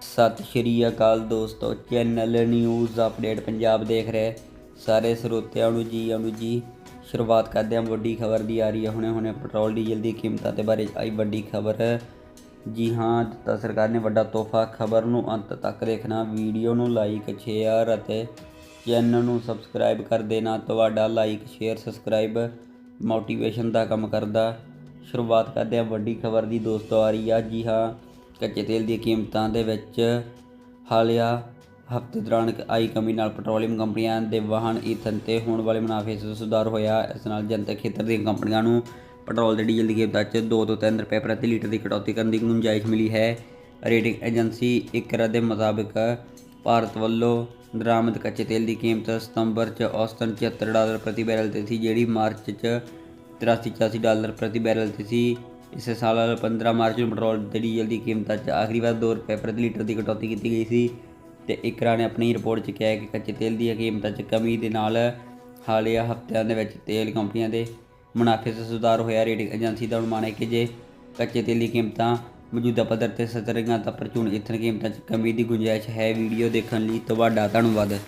ਸਤਿ ਸ਼੍ਰੀ ਅਕਾਲ ਦੋਸਤੋ, channel news update Punjab ਦੇਖ ਰਹੇ ਸਾਰੇ ਸਰੋਤਿਆਂ ਨੂੰ ਜੀ ਆਨੂੰ ਜੀ ਸ਼ੁਰੂਆਤ ਕਰਦੇ ਹਾਂ ਵੱਡੀ ਖਬਰ ਦੀ, ਆ ਰਹੀ ਹੈ ਹੁਣੇ ਹੁਣੇ ਪੈਟਰੋਲ, ਡੀਜ਼ਲ ਦੀ ਕੀਮਤਾਂ ਦੇ ਬਾਰੇ ਆਈ ਵੱਡੀ ਖਬਰ। ਜੀ ਹਾਂ, ਦਿੱਤਾ ਸਰਕਾਰ ਨੇ ਵੱਡਾ ਤੋਹਫਾ, ਖਬਰ ਨੂੰ ਅੰਤ ਤੱਕ ਦੇਖਣਾ, ਵੀਡੀਓ ਨੂੰ ਲਾਈਕ ਸ਼ੇਅਰ ਅਤੇ ਚੈਨਲ ਨੂੰ ਸਬਸਕ੍ਰਾਈਬ ਕਰ ਦੇਣਾ, ਤੁਹਾਡਾ ਲਾਈਕ ਸ਼ੇਅਰ ਸਬਸਕ੍ਰਾਈਬ ਮੋਟੀਵੇਸ਼ਨ ਦਾ ਕੰਮ ਕਰਦਾ। ਸ਼ੁਰੂਆਤ ਕਰਦੇ ਹਾਂ ਵੱਡੀ ਖਬਰ ਦੀ, ਦੋਸਤੋ, ਆ ਰਹੀ ਆ, ਜੀ ਹਾਂ। ਕੱਚੇ ਤੇਲ ਦੀਆਂ ਕੀਮਤਾਂ ਦੇ ਵਿੱਚ ਹਾਲਿਆ ਹਫ਼ਤੇ ਦੌਰਾਨ ਆਈ ਕਮੀ ਨਾਲ ਪੈਟਰੋਲੀਅਮ ਕੰਪਨੀਆਂ ਦੇ ਵਾਹਨ ਈਥਨ ਤੇ ਹੋਣ ਵਾਲੇ ਮੁਨਾਫੇ 'ਚ ਸੁਧਾਰ ਹੋਇਆ। ਇਸ ਨਾਲ ਜਨਤਕ ਖੇਤਰ ਦੀਆਂ ਕੰਪਨੀਆਂ ਨੂੰ ਪੈਟਰੋਲ ਤੇ ਡੀਜ਼ਲ ਦੀ ਕੀਮਤਾਂ 'ਚ 2 ਤੋਂ 3 ਰੁਪਏ ਪ੍ਰਤੀ ਲੀਟਰ ਦੀ ਕਟੌਤੀ ਕਰਨ ਦੀ ਗੁੰਜਾਇਸ਼ ਮਿਲੀ ਹੈ। ਰੇਟਿੰਗ ਏਜੰਸੀ ਇਕਰਾ ਦੇ ਮੁਤਾਬਕ ਭਾਰਤ ਵੱਲੋਂ ਦਰਾਮਦ ਕੱਚੇ ਤੇਲ ਦੀ ਕੀਮਤ ਸਤੰਬਰ 'ਚ ਔਸਤਨ 74 ਡਾਲਰ ਪ੍ਰਤੀ ਬੈਰਲ ਤੇ ਸੀ, ਜਿਹੜੀ ਮਾਰਚ 'ਚ 83 ਡਾਲਰ ਪ੍ਰਤੀ ਬੈਰਲ ਤੇ ਸੀ। ਇਸੇ ਸਾਲ 15 ਮਾਰਚ ਨੂੰ ਪੈਟਰੋਲ ਤੇ ਡੀਜ਼ਲ ਦੀ ਕੀਮਤਾਂ 'ਚ ਆਖਰੀ ਵਾਰ 2 ਰੁਪਏ ਪ੍ਰਤੀ ਲੀਟਰ ਦੀ ਕਟੌਤੀ ਕੀਤੀ ਗਈ ਸੀ ਤੇ ਇਕਰਾ ਨੇ ਆਪਣੀ ਰਿਪੋਰਟ 'ਚ ਕਿਹਾ ਕਿ ਕੱਚੇ ਤੇਲ ਦੀਆਂ ਕੀਮਤਾਂ 'ਚ ਕਮੀ ਦੇ ਨਾਲ ਹਾਲੀਆ ਹਫ਼ਤਿਆਂ ਦੇ ਵਿੱਚ ਤੇਲ ਕੰਪਨੀਆਂ ਦੇ ਮੁਨਾਫੇ 'ਚ ਸੁਧਾਰ ਹੋਇਆ। ਰੇਟਿੰਗ ਏਜੰਸੀ ਦਾ ਅਨੁਮਾਨ ਹੈ ਕਿ ਜੇ ਕੱਚੇ ਤੇਲ ਦੀ ਕੀਮਤਾਂ ਮੌਜੂਦਾ ਪੱਧਰ ਤੇ ਸਥਿਰ ਰਹੀਆਂ ਤਾਂ ਪ੍ਰਚੂਨ ਈਥਨ ਕੀਮਤਾਂ 'ਚ ਕਮੀ ਦੀ ਗੁੰਜਾਇਸ਼ ਹੈ। ਵੀਡੀਓ ਦੇਖਣ ਲਈ ਤੁਹਾਡਾ ਧੰਨਵਾਦ।